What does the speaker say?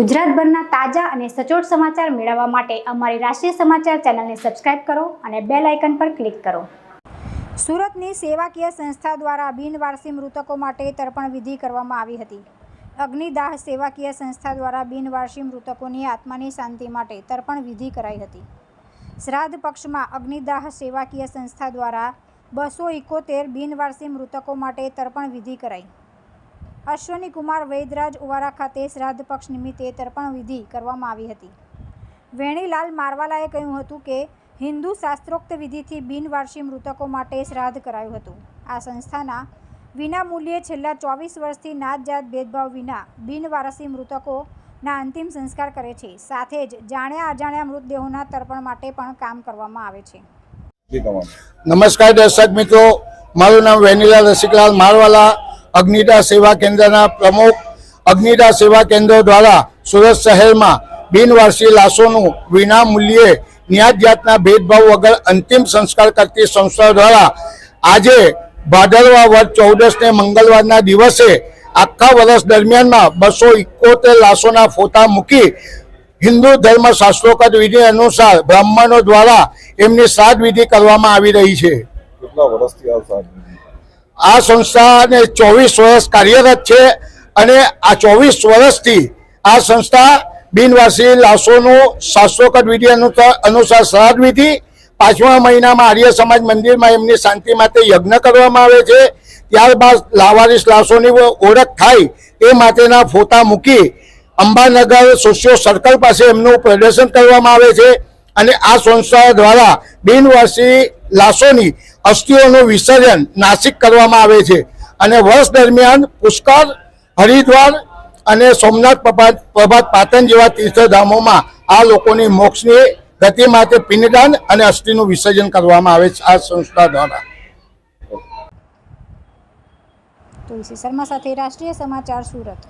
ગુજરાતભરના તાજા અને સચોટ સમાચાર મેળવવા માટે અમારી રાષ્ટ્રીય સમાચાર ચેનલને સબસ્ક્રાઇબ કરો અને બેલ આઇકન પર ક્લિક કરો. સુરતની સેવાકીય સંસ્થા દ્વારા બિનવારસી મૃતકો માટે તર્પણ વિધિ કરવામાં આવી હતી. અગ્નિદાહ સેવાકીય સંસ્થા દ્વારા બિનવારસી મૃતકોની આત્માની શાંતિ માટે તર્પણ વિધિ કરાઈ હતી. શ્રાદ્ધ પક્ષમાં અગ્નિદાહ સેવાકીય સંસ્થા દ્વારા બસો ઇકોતેર બિનવારસી મૃતકો માટે તર્પણ વિધિ કરાઈ. અશ્વની કુમાર વૈદરાજ ઉવારા ખાતે શ્રાદ્ધ પક્ષ નિમિત્તે તર્પણ વિધિ કરવામાં આવી હતી. વેણીલાલ મારવાલાએ કહ્યું હતું કે હિન્દુ શાસ્ત્રોક્ત વિધિથી બિનવારસી મૃતકો માટે શ્રાદ્ધ કરાયું હતું. આ સંસ્થાના વિના મૂલ્યે છેલ્લા ચોવીસ વર્ષથી નાત જાત ભેદભાવ વિના બિનવારસી મૃતકોના અંતિમ સંસ્કાર કરે છે. સાથે જ જાણ્યા અજાણ્યા મૃતદેહોના તર્પણ માટે પણ કામ કરવામાં આવે છે. નમસ્કાર દર્શક મિત્રો મારું નામ વેનીલાલ રસિકલાલ મારવાલા. અગ્નિદા સેવા કેન્દ્રના પ્રમુખ અગ્નિદા સેવા કેન્દ્ર દ્વારા સુરત શહેરમાં બિનવારસી લાશોનું વિના મૂલ્યે ન્યાત જાતના ભેદભાવ વગર અંતિમ સંસ્કાર કરતી સંસ્થા દ્વારા આજે ભાદરવા વર્ષ ચૌદસને મંગળવારના દિવસે આખા વર્ષ દરમિયાનમાં બસો ઇકોતેર લાશોના ફોટા મૂકી હિન્દુ ધર્મ શાસ્ત્રોકત વિધિ અનુસાર બ્રાહ્મણો દ્વારા એમની શ્રાદ્ધ વિધિ કરવામાં આવી રહી છે. કેટલા વર્ષથી આ? સંસ્થાને ચોવીસ વર્ષ કાર્યરત છે અને આ ચોવીસ વર્ષથી આ સંસ્થા બિનવાસી લાશોનું શાસ્ત્રોકત વિધિ અનુસાર શ્રાદ્ધ વિધિ પાંચમા મહિનામાં આર્ય સમાજ મંદિરમાં એમની શાંતિ માટે યજ્ઞ કરવામાં આવે છે ત્યારબાદ લાવારીસ લાશોની ઓળખ થાય એ માટેના ફોટા મૂકી અંબાનગર સોશિયો સર્કલ પાસે એમનું પ્રદર્શન કરવામાં આવે છે અને આ સંસ્થા દ્વારા બિનવાસી લાશોની અસ્થિઓનું વિસર્જન નાસિક કરવામાં આવે છે. અને વર્ષ દરમિયાન પુષ્કર હરિદ્વાર અને સોમનાથ પ્રભાત પ્રભાત પાટણ જેવા તીર્થધામોમાં આ લોકોની મોક્ષની ગતિ માટે પિંડદાન અને અસ્થિનું વિસર્જન કરવામાં આવે છે આ સંસ્થા દ્વારા. તુલસી શર્મા સાથે રાષ્ટ્રીય સમાચાર સુરત.